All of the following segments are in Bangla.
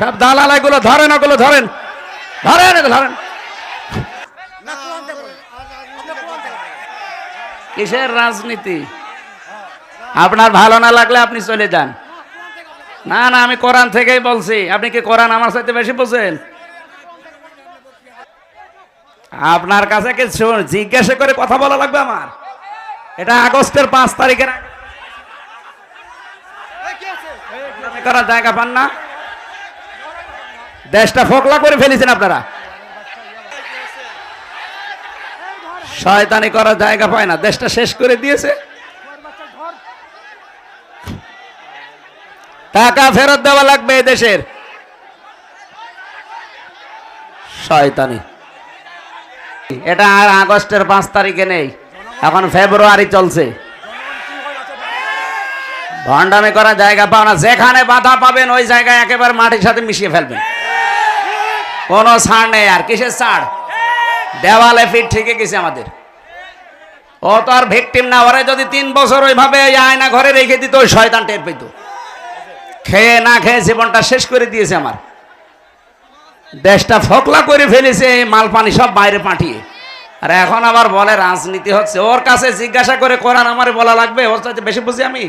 সব দালাল এগুলো ধরেন ওগুলো ধরেন। ধরেন ধরেন। কিসের রাজনীতি? আপনার ভালো না লাগলে আপনি চলে যান। না না আমি কোরআন থেকেই বলছি। আপনি কি কোরআন আমার সাথে বেশি বোঝেন? আপনার কাছে কি জিজ্ঞাসা করে কথা বলা লাগবে আমার? এটা আগস্টের পাঁচ তারিখের করার জায়গা পান না? দেশটা ফোকলা করে ফেলেছেন আপনারা। শয়তানি করার জায়গা পায় না, দেশটা শেষ করে দিয়েছে। টাকা ফেরত দেওয়া লাগবে দেশের। শয়তানি। এটা আর আগস্টের পাঁচ তারিখে নেই, এখন ফেব্রুয়ারি চলছে। ভণ্ডামি করার জায়গা পাও না যেখানে বাধা পাবেন, ওই জায়গায় একেবারে মাটির সাথে মিশিয়ে ফেলবেন। কোনো ছাড় নেই আর কিসের ছাড়? দেওয়ালে ফিট ঠিকই গেছে আমাদের। ও তো আর ভিকটিম না ওরে যদি তিন বছর ওইভাবে আয়না ঘরে রেখে দিত ওই শয়তান টের পেত। খেয়ে না খেয়ে জীবনটা শেষ করে দিয়েছে আমার। দেশটা ফকলা করে ফেলেছে মাল পানি সব বাইরে পাঠিয়ে। আর এখন আবার বলে রাজনীতি হচ্ছে। ওর কাছে জিজ্ঞাসা করে কোরআন আমারে বলা লাগবে? ওর সাথে বেশি বুঝি আমি?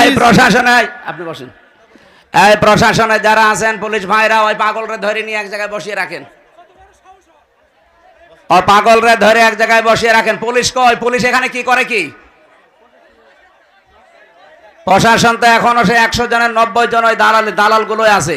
এই প্রশাসনে আপনি বসেন। এই প্রশাসনে যারা আছেন, পুলিশ ভাইরা, ওই পাগলরে ধরে নিয়ে এক জায়গায় বসিয়ে রাখেন। ও পাগলরে ধরে এক জায়গায় বসিয়ে রাখেন। পুলিশ কই? পুলিশ এখানে কি করে কি? প্রশাসন তো এখনও সে একশো জনের, নব্বই জন ওই দালাল দালাল গুলোই আছে।